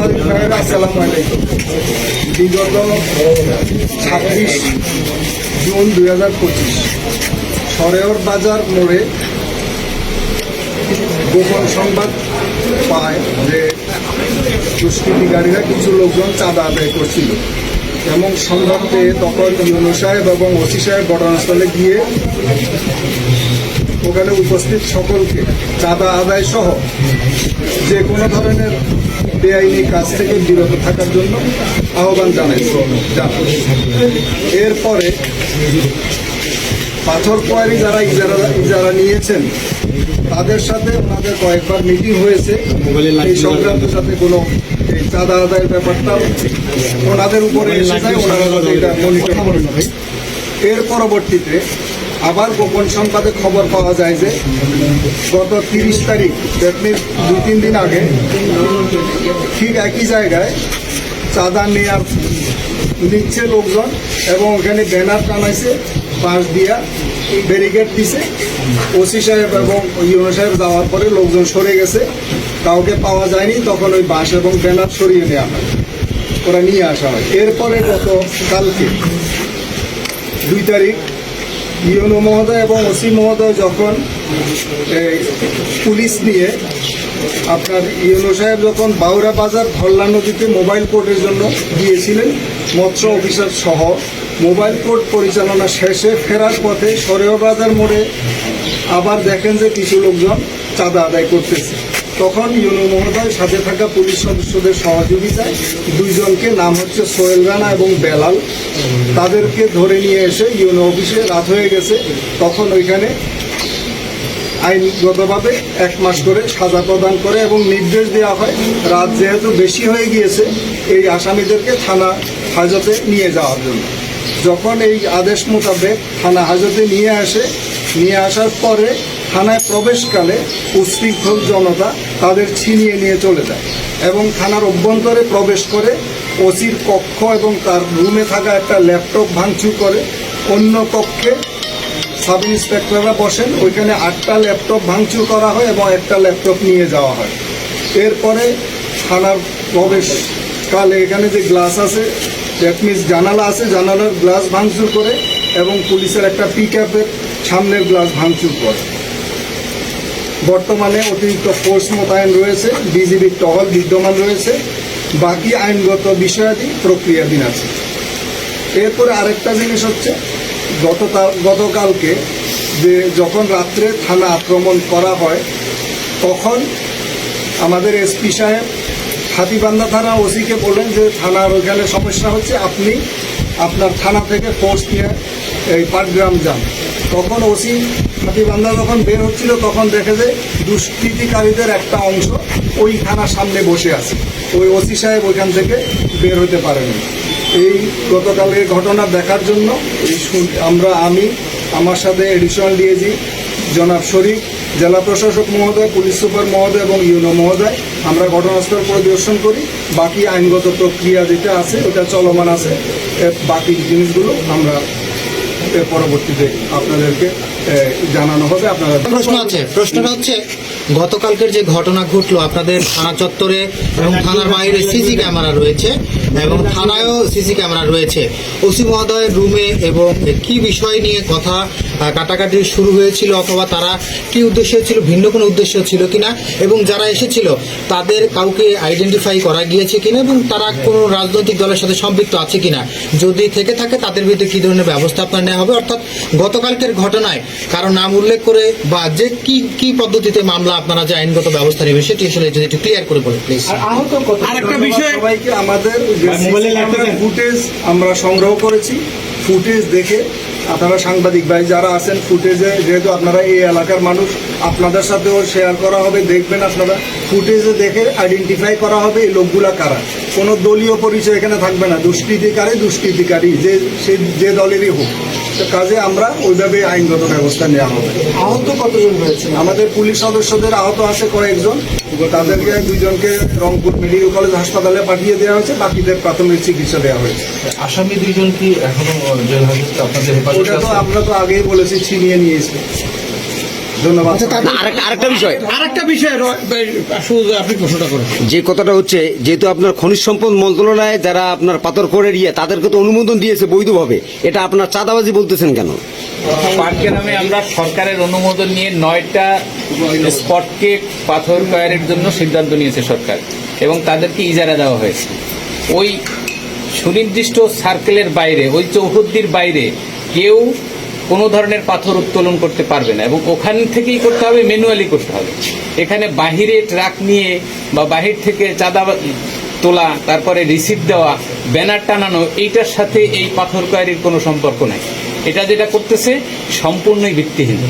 সাংবাদিক ভাইয়েরা আসসালামু বিগত ছাব্বিশ জুন দুই হাজার পঁচিশ বাজার মোড়ে গোপন সংবাদ পায় যে দুষ্কৃতিকারীরা কিছু লোকজন চাঁদা আদায় করছিল। এবং সংবাদ পেয়ে তখন ইউনু সাহেব এবং ওসি সাহেব ঘটনাস্থলে গিয়ে ওখানে উপস্থিত সকলকে চাঁদা আদায় সহ যে কোনো ধরনের বেআইনি কাজ থেকে বিরত থাকার জন্য আহ্বান জানাই। এরপরে পাথর কোয়ারি যারা ইজারা নিয়েছেন তাদের সাথে ওনাদের কয়েকবার মিটিং হয়েছে। এই সংক্রান্ত সাথে কোনো চাঁদা আদায়ের ব্যাপারটা ওনাদের উপরে এসে যায় ওনারা এটা মনিটর করে এর পরবর্তীতে আবার গোপন সংবাদে খবর পাওয়া যায় যে গত তিরিশ তারিখ মিনস দুই তিন দিন আগে, ঠিক একই জায়গায় চাঁদা নেওয়ার নিচ্ছে লোকজন এবং ওখানে ব্যানার টানাইছে বাঁশ দিয়া ব্যারিকেড দিছে। ওসি সাহেব এবং ইউনো সাহেব যাওয়ার পরে লোকজন সরে গেছে। কাউকে পাওয়া যায়নি, তখন ওই বাঁশ এবং ব্যানার সরিয়ে নেওয়া হয়। ওরা নিয়ে আসা হয়। এরপরে গত কালকে, দুই তারিখ ইউনো মহোদয় এবং ওসি মহোদয় যখন পুলিশ নিয়ে আপনার ইউনো সাহেব যখন বাউরা বাজার ধল্লা নদীতে মোবাইল কোর্টের জন্য গিয়েছিলেন, মৎস্য অফিসার সহ, মোবাইল কোর্ট পরিচালনা শেষে ফেরার পথে সরেও বাজার মোড়ে আবার দেখেন যে কিছু লোকজন চাঁদা আদায় করতেছে। তখন ইউনো মহোদয় সাথে থাকা পুলিশ সদস্যদের সহযোগিতায় দুইজনকে নাম হচ্ছে সোহেল রানা এবং বেলাল। তাদেরকে ধরে নিয়ে এসে ইউনো অফিসে রাত হয়ে গেছে। তখন ওইখানে আইনগতভাবে এক মাস করে সাজা প্রদান করে এবং নির্দেশ দেওয়া হয়, রাত যেহেতু বেশি হয়ে গিয়েছে, এই আসামিদেরকে থানা হাজতে নিয়ে যাওয়ার জন্য। যখন এই আদেশ মোতাবেক থানা হাজতে নিয়ে আসে, নিয়ে আসার পরে থানায় প্রবেশকালে উশৃঙ্খল জনতা তাদের ছিনিয়ে নিয়ে চলে যায় এবং থানার অভ্যন্তরে প্রবেশ করে ওসির কক্ষ এবং তার রুমে থাকা একটা ল্যাপটপ ভাঙচুর করে। অন্য কক্ষে সাব ইন্সপেক্টররা বসেন, ওইখানে আটটা ল্যাপটপ ভাঙচুর করা হয় এবং একটা ল্যাপটপ নিয়ে যাওয়া হয়। এরপরে থানার প্রবেশ কালে এখানে যে গ্লাস আছে দ্যাট জানালা আছে, জানালার গ্লাস ভাঙচুর করে এবং পুলিশের একটা পিক আপের সামনের গ্লাস ভাঙচুর করে। বর্তমানে অতিরিক্ত ফোর্স মোতায়েন রয়েছে বিজিবির টহল বিদ্যমান রয়েছে, বাকি আইনগত বিষয়াদি প্রক্রিয়াধীন আছে। এরপরে আরেকটা জিনিস হচ্ছে গত গতকালকে যে যখন রাত্রে থানা আক্রমণ করা হয়, তখন আমাদের এসপি সাহেব হাতিবান্ধা থানা ওসিকে বলেন যে, থানার ওইখানে সমস্যা হচ্ছে, আপনি আপনার থানা থেকে ফোর্স নিয়ে এই পাটগ্রাম যান। তখন ওসি হাতিবান্ধা যখন বের হচ্ছিল, তখন দেখে যে দুষ্কৃতিকারীদের একটা অংশ ওই থানার সামনে বসে আছে। ওই ওসি সাহেব ওইখান থেকে বের হতে পারেনি। এই গতকালের ঘটনা দেখার জন্য এই আমরা, আমি, আমার সাথে এডিশনাল ডিএজি জনাব শরীফ, জেলা প্রশাসক মহোদয়, পুলিশ সুপার মহোদয় এবং ইউনো মহোদয়, আমরা ঘটনাস্থল পরিদর্শন করি। বাকি আইনগত প্রক্রিয়া যেটা আছে, ওটা চলমান আছে। বাকি জিনিসগুলো আমরা পরবর্তীতে আপনাদেরকে জানানো হবে আপনারা প্রশ্ন আছে প্রশ্নটা হচ্ছে গতকালকের যে ঘটনা ঘটলো আপনাদের থানা চত্বরে এবং থানার বাইরে সিসি ক্যামেরা রয়েছে এবং থানায়ও সিসি ক্যামেরা রয়েছে। ওসি মহোদয়ের রুমে এবং কি বিষয় নিয়ে কথা কাটাকাটি শুরু হয়েছিল অথবা তারা কি উদ্দেশ্য ছিল ভিন্ন কোনো উদ্দেশ্য ছিল কিনা এবং যারা এসেছিল তাদের কাউকে আইডেন্টিফাই করা গিয়েছে কিনা এবং তারা কোনো রাজনৈতিক দলের সাথে সম্পৃক্ত আছে কিনা। যদি থেকে থাকে তাদের বিরুদ্ধে কি ধরনের ব্যবস্থা আপনার নেওয়া হবে? অর্থাৎ গতকালকের ঘটনায় কারও নাম উল্লেখ করে বা যে কি কি পদ্ধতিতে মামলা আপনারা যে আইনগত ব্যবস্থা নেবে সেটি আসলে যদি একটু ক্লিয়ার করে বলেন প্লিজ আরেকটা বিষয় সবাইকে আমাদের ফুটেজ আমরা সংগ্রহ করেছি। ফুটেজ দেখে আপনারা সাংবাদিক ভাই যারা আছেন ফুটেজে যেহেতু আপনারা এই এলাকার মানুষ আপনাদের সাথেও শেয়ার করা হবে দেখবেন আপনারা। ফুটেজে দেখে আইডেন্টিফাই করা হবে এই লোকগুলা কারা। কোনো দলীয় পরিচয় এখানে থাকবে না। দুষ্কৃতিকারী দুষ্কৃতিকারী যে সে যে দলেরই হোক। তো কাজে আমরা ওইভাবে আইনগত ব্যবস্থা নেওয়া হবে। আহত কতজন হয়েছে আমাদের পুলিশ সদস্যদের আহত আছে কয়েকজন তাদেরকে দুইজনকে রংপুর মেডিকেল কলেজ হাসপাতালে পাঠিয়ে দেওয়া হয়েছে বাকিদের প্রাথমিক চিকিৎসা দেওয়া হয়েছে। আসামি দুইজন কি এখনও জেল হাজতে আপনাদের ওটা তো আমরা তো আগেই বলেছি ছিনিয়ে নিয়েছি। ধন্যবাদ। আরেকটা বিষয়। আরেকটা বিষয় আপনি প্রশ্নটা করেন। যে কথাটা হচ্ছে যেহেতু আপনার খনিজ সম্পদ মন্ত্রণালয়ে যারা আপনার পাথর করে ইয়ে তাদেরকে তো অনুমোদন দিয়েছে বৈধভাবে। এটা আপনার চাঁদাবাজি বলতেছেন কেন? পার্কে নামে আমরা সরকারের অনুমোদন নিয়ে নয়টা স্পটকে পাথর কয়ারের জন্য সিদ্ধান্ত নিয়েছে সরকার এবং তাদেরকে ইজারা দেওয়া হয়েছে। ওই সুনির্দিষ্ট সার্কেলের বাইরে ওই চৌহদ্দির বাইরে কেউ কোনো ধরনের পাথর উত্তোলন করতে পারবে না এবং ওখান থেকেই করতে হবে ম্যানুয়ালি করতে হবে। এখানে বাহিরে ট্রাক নিয়ে বা বাহির থেকে চাঁদা তোলা, তারপরে রিসিভ দেওয়া ব্যানার টানানো, এইটার সাথে এই পাথর কয়ারির কোনো সম্পর্ক নাই। এটা যেটা করতেছে, সম্পূর্ণই ভিত্তিহীন।